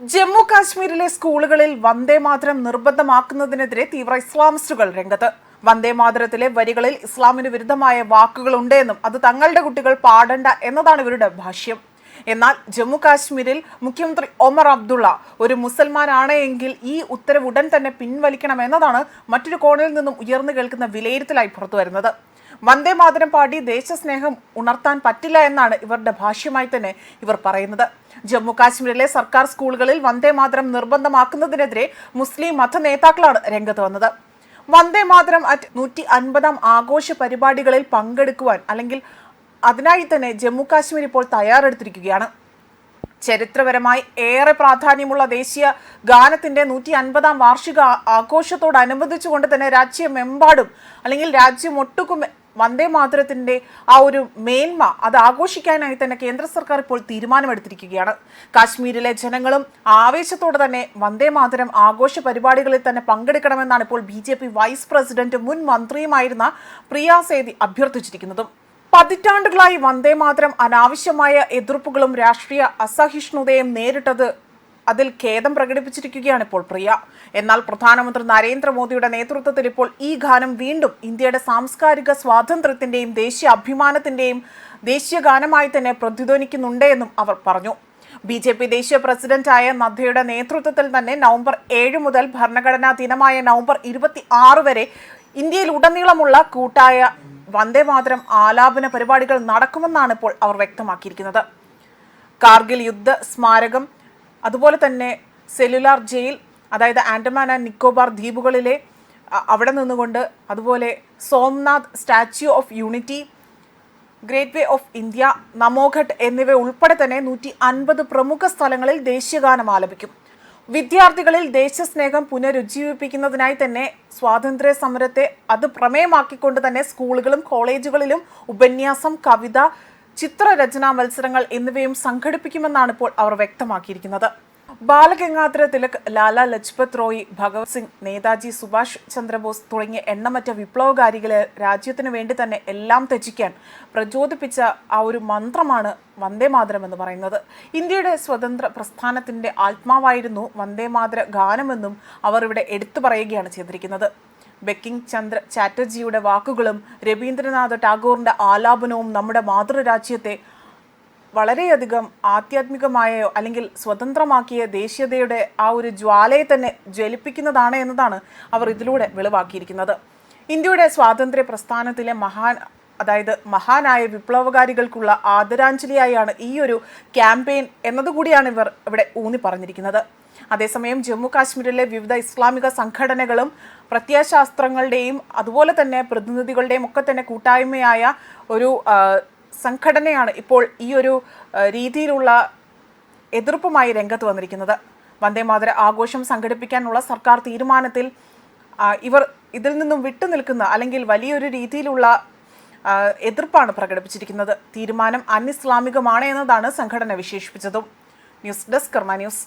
ജമ്മു കാശ്മീരിലെ സ്കൂളുകളിൽ വന്ദേ മാതരം നിർബന്ധമാക്കുന്നതിനെതിരെ തീവ്ര ഇസ്ലാമിസ്റ്റുകൾ രംഗത്ത്. വന്ദേ മാതരത്തിലെ വരികളിൽ ഇസ്ലാമിന് വിരുദ്ധമായ വാക്കുകളുണ്ടെന്നും അത് തങ്ങളുടെ കുട്ടികൾ പാടണ്ട എന്നതാണ് ഇവരുടെ ഭാഷ്യം. എന്നാൽ ജമ്മു കാശ്മീരിൽ മുഖ്യമന്ത്രി ഒമർ അബ്ദുള്ള ഒരു മുസൽമാനാണ് എങ്കിൽ ഈ ഉത്തരവ് ഉടൻ തന്നെ പിൻവലിക്കണം എന്നതാണ് മറ്റൊരു കോണിൽ നിന്നും ഉയർന്നു കേൾക്കുന്ന വിലയിരുത്തലായി പുറത്തുവരുന്നത്. വന്ദേ മാതരം പാടി ദേശസ്നേഹം ഉണർത്താൻ പറ്റില്ല എന്നാണ് ഇവരുടെ ഭാഷ്യമായി തന്നെ ഇവർ പറയുന്നത്. ജമ്മു കാശ്മീരിലെ സർക്കാർ സ്കൂളുകളിൽ വന്ദേ മാതരം നിർബന്ധമാക്കുന്നതിനെതിരെ മുസ്ലിം മത നേതാക്കളാണ് രംഗത്ത് വന്നത്. വന്ദേ മാതരം അറ്റ് നൂറ്റി അൻപതാം ആഘോഷ പരിപാടികളിൽ പങ്കെടുക്കുവാൻ അല്ലെങ്കിൽ അതിനായി തന്നെ ജമ്മു കാശ്മീർ ഇപ്പോൾ തയ്യാറെടുത്തിരിക്കുകയാണ്. ചരിത്രപരമായി ഏറെ പ്രാധാന്യമുള്ള ദേശീയ ഗാനത്തിന്റെ നൂറ്റി അൻപതാം വാർഷിക ആഘോഷത്തോടനുബന്ധിച്ചുകൊണ്ട് തന്നെ രാജ്യമെമ്പാടും അല്ലെങ്കിൽ രാജ്യമൊട്ടുക്കും വന്ദേ മാതരത്തിന്റെ ആ ഒരു മേന്മ അത് ആഘോഷിക്കാനായി തന്നെ കേന്ദ്ര സർക്കാർ ഇപ്പോൾ തീരുമാനമെടുത്തിരിക്കുകയാണ്. കാശ്മീരിലെ ജനങ്ങളും ആവേശത്തോടെ തന്നെ വന്ദേ മാതരം ആഘോഷ പരിപാടികളിൽ തന്നെ പങ്കെടുക്കണമെന്നാണ് ഇപ്പോൾ B J P vice president മുൻ മന്ത്രിയുമായിരുന്ന പ്രിയ സേതി അഭ്യർത്ഥിച്ചിരിക്കുന്നത്. പതിറ്റാണ്ടുകളായി വന്ദേ മാതരം അനാവശ്യമായ എതിർപ്പുകളും രാഷ്ട്രീയ അസഹിഷ്ണുതയും നേരിട്ടത് അതിൽ ഖേദം പ്രകടിപ്പിച്ചിരിക്കുകയാണ് ഇപ്പോൾ പ്രിയ. എന്നാൽ പ്രധാനമന്ത്രി നരേന്ദ്രമോദിയുടെ നേതൃത്വത്തിൽ ഇപ്പോൾ ഈ ഗാനം വീണ്ടും ഇന്ത്യയുടെ സാംസ്കാരിക സ്വാതന്ത്ര്യത്തിന്റെയും ദേശീയ അഭിമാനത്തിന്റെയും ദേശീയ ഗാനമായി തന്നെ പ്രതിധ്വനിക്കുന്നുണ്ട് എന്നും അവർ പറഞ്ഞു. ബി ജെ പി ദേശീയ പ്രസിഡന്റായ നദ്ദയുടെ നേതൃത്വത്തിൽ തന്നെ നവംബർ ഏഴ് മുതൽ ഭരണഘടനാ ദിനമായ നവംബർ ഇരുപത്തി ആറ് വരെ ഇന്ത്യയിൽ ഉടനീളമുള്ള കൂട്ടായ വന്ദേ മാതരം ആലാപന പരിപാടികൾ നടക്കുമെന്നാണ് ഇപ്പോൾ അവർ വ്യക്തമാക്കിയിരിക്കുന്നത്. കാർഗിൽ യുദ്ധ സ്മാരകം അതുപോലെ തന്നെ സെല്ലുലാർ ജയിൽ അതായത് ആൻഡമാൻ ആൻഡ് നിക്കോബാർ ദ്വീപുകളിലെ അവിടെ നിന്നുകൊണ്ട് അതുപോലെ Somnath statue of unity gateway of India Namoghat എന്നിവ ഉൾപ്പെടെ തന്നെ നൂറ്റി അൻപത് പ്രമുഖ സ്ഥലങ്ങളിൽ ദേശീയഗാനം ആലപിക്കും. വിദ്യാർത്ഥികളിൽ ദേശസ്നേഹം പുനരുജ്ജീവിപ്പിക്കുന്നതിനായി തന്നെ സ്വാതന്ത്ര്യ സമരത്തെ അത് പ്രമേയമാക്കിക്കൊണ്ട് തന്നെ സ്കൂളുകളും കോളേജുകളിലും ഉപന്യാസം കവിത ചിത്രരചനാ മത്സരങ്ങൾ എന്നിവയും സംഘടിപ്പിക്കുമെന്നാണ് ഇപ്പോൾ അവർ വ്യക്തമാക്കിയിരിക്കുന്നത്. ബാലഗംഗാധര തിലക് ലാലാ ലജ്പത് റോയി ഭഗവത് സിംഗ് നേതാജി സുഭാഷ് ചന്ദ്രബോസ് തുടങ്ങിയ എണ്ണമറ്റ വിപ്ലവകാരികളെ രാജ്യത്തിനു വേണ്ടി തന്നെ എല്ലാം ത്യജിക്കാൻ പ്രചോദിപ്പിച്ച ആ ഒരു മന്ത്രമാണ് വന്ദേ മാതരം എന്ന് പറയുന്നത്. ഇന്ത്യയുടെ സ്വതന്ത്ര പ്രസ്ഥാനത്തിന്റെ ആത്മാവായിരുന്നു വന്ദേ മാതര ഗാനമെന്നും അവർ ഇവിടെ എടുത്തു പറയുകയാണ് ചെയ്തിരിക്കുന്നത്. ബെക്കിംഗ് ചന്ദ്ര ചാറ്റർജിയുടെ വാക്കുകളും രവീന്ദ്രനാഥ് ടാഗോറിന്റെ ആലാപനവും നമ്മുടെ മാതൃരാജ്യത്തെ വളരെയധികം ആധ്യാത്മികമായോ അല്ലെങ്കിൽ സ്വതന്ത്രമാക്കിയ ദേശീയതയുടെ ആ ഒരു ജ്വാലയെ തന്നെ ജ്വലിപ്പിക്കുന്നതാണ് എന്നതാണ് അവർ ഇതിലൂടെ വെളിവാക്കിയിരിക്കുന്നത്. ഇന്ത്യയുടെ സ്വാതന്ത്ര്യ പ്രസ്ഥാനത്തിലെ മഹാൻ അതായത് മഹാനായ വിപ്ലവകാരികൾക്കുള്ള ആദരാഞ്ജലിയായാണ് ഈ ഒരു ക്യാമ്പയിൻ എന്നതുകൂടിയാണ് ഇവർ ഇവിടെ ഊന്നി പറഞ്ഞിരിക്കുന്നത്. അതേസമയം ജമ്മു കാശ്മീരിലെ വിവിധ ഇസ്ലാമിക സംഘടനകളും പ്രത്യയശാസ്ത്രങ്ങളുടെയും അതുപോലെ തന്നെ പ്രതിനിധികളുടെയും ഒക്കെ തന്നെ കൂട്ടായ്മയായ ഒരു സംഘടനയാണ് ഇപ്പോൾ ഈ ഒരു രീതിയിലുള്ള എതിർപ്പുമായി രംഗത്ത് വന്നിരിക്കുന്നത്. വന്ദേമാതര ആഘോഷം സംഘടിപ്പിക്കാനുള്ള സർക്കാർ തീരുമാനത്തിൽ ഇവർ ഇതിൽ നിന്നും വിട്ടുനിൽക്കുന്ന അല്ലെങ്കിൽ വലിയൊരു രീതിയിലുള്ള എതിർപ്പാണ് പ്രകടിപ്പിച്ചിരിക്കുന്നത്. തീരുമാനം അനിസ്ലാമികമാണ് എന്നതാണ് സംഘടന വിശേഷിപ്പിച്ചതും. News desk Karma news.